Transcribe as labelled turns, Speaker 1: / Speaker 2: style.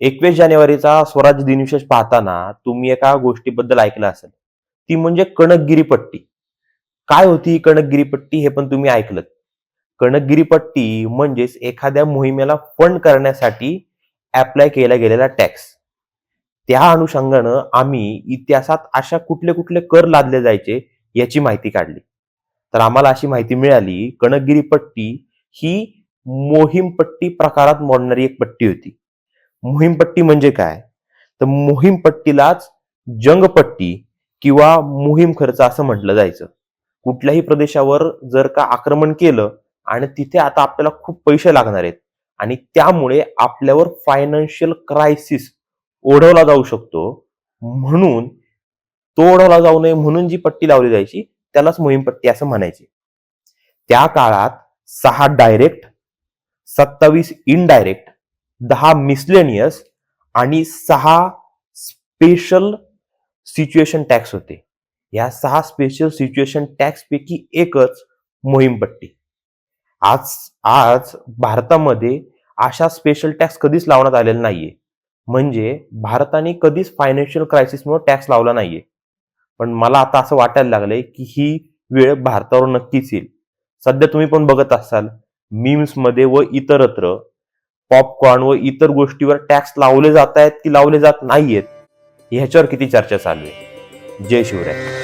Speaker 1: एकवीस जानेवारीचा स्वराज्य दिनविशेष पाहताना तुम्ही एका गोष्टीबद्दल ऐकलं असेल. ती म्हणजे कणकगिरी पट्टी. काय होती ही कणकगिरी पट्टी हे पण तुम्ही ऐकलं कणकगिरी पट्टी म्हणजेच एखाद्या मोहिमेला फंड करण्यासाठी अप्लाय केला गेलेला टॅक्स त्या अनुषंगानं आम्ही इतिहासात अशा कुठले कुठले कर लादले जायचे याची माहिती काढली. तर आम्हाला अशी माहिती मिळाली कणकगिरी पट्टी ही मोहीम पट्टी प्रकारात मोडणारी एक पट्टी होती. मोहीमपट्टी म्हणजे काय? तर मोहीमपट्टीलाच जंगपट्टी किंवा मोहीम खर्च असं म्हटलं जायचं. कुठल्याही प्रदेशावर जर का आक्रमण केलं आणि तिथे आता आपल्याला खूप पैसे लागणार आहेत आणि त्यामुळे आपल्यावर फायनान्शियल क्रायसिस ओढवला जाऊ शकतो म्हणून तो ओढवला जाऊ नये म्हणून जी पट्टी लावली जायची त्यालाच मोहीम पट्टी असं म्हणायचे. त्या काळात सहा डायरेक्ट सत्तावीस इनडायरेक्ट दहा मिसलेनियस आणि सहा स्पेशल सिच्युएशन टॅक्स होते. या सहा स्पेशल सिच्युएशन टॅक्सपैकी एकच मोहीमपट्टी आज आज भारतामध्ये अशा स्पेशल टॅक्स कधीच लावण्यात आलेला नाहीये. म्हणजे भारताने कधीच फायनान्शियल क्रायसिसमुळे टॅक्स लावला नाहीये. पण मला आता असं वाटायला लागलंय की ही वेळ भारतावर नक्कीच येईल. सध्या तुम्ही पण बघत असाल मीम्समध्ये व इतरत्र पॉपकॉर्न व इतर गोष्टीवर टॅक्स लावले जात आहेत की लावले जात नाहीयेत? ह्याच्यावर किती चर्चा चालू आहे? जय शिवराय.